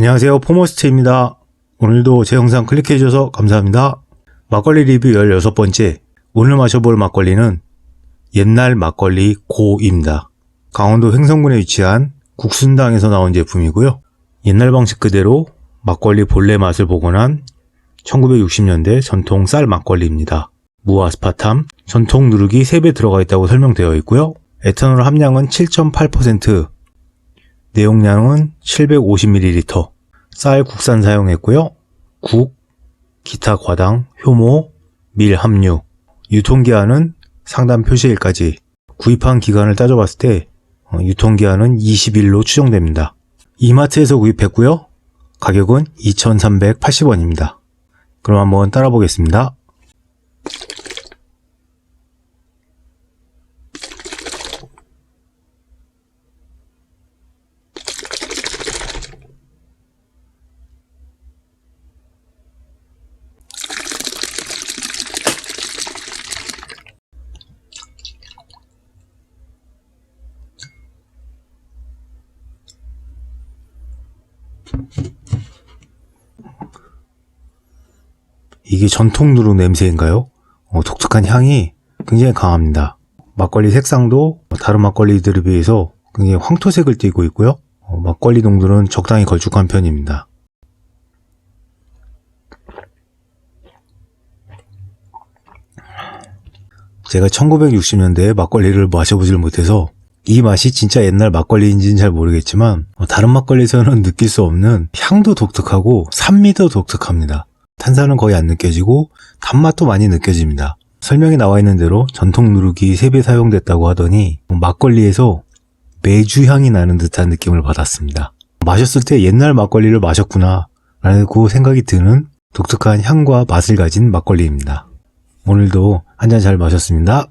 안녕하세요 포머스트입니다. 오늘도 제 영상 클릭해 주셔서 감사합니다. 막걸리 리뷰 16번째 오늘 마셔볼 막걸리는 옛날 막걸리 고입니다. 강원도 횡성군에 위치한 국순당에서 나온 제품이고요. 옛날 방식 그대로 막걸리 본래 맛을 복원한 1960년대 전통 쌀 막걸리입니다. 무아스파탐, 전통 누룩이 3배 들어가 있다고 설명되어 있고요. 에탄올 함량은 7.8%, 내용량은 750ml, 쌀 국산 사용했고요. 국, 기타 과당, 효모, 밀 함유, 유통기한은 상단 표시일까지 구입한 기간을 따져봤을 때 어, 유통기한은 20일로 추정됩니다. 이마트에서 구입했고요. 가격은 2,380원입니다. 그럼 한번 따라 보겠습니다. 이게 전통 누룩 냄새인가요? 어, 독특한 향이 굉장히 강합니다. 막걸리 색상도 다른 막걸리들에 비해서 굉장히 황토색을 띠고 있고요. 어, 막걸리 농도는 적당히 걸쭉한 편입니다. 제가 1960년대에 막걸리를 마셔보질 못해서 이 맛이 진짜 옛날 막걸리인지는 잘 모르겠지만 어, 다른 막걸리에서는 느낄 수 없는 향도 독특하고 산미도 독특합니다. 탄산은 거의 안 느껴지고 단맛도 많이 느껴집니다. 설명에 나와 있는 대로 전통 누룩이 3배 사용됐다고 하더니 막걸리에서 매주 향이 나는 듯한 느낌을 받았습니다. 마셨을 때 옛날 막걸리를 마셨구나 라고 생각이 드는 독특한 향과 맛을 가진 막걸리입니다. 오늘도 한 잔 잘 마셨습니다.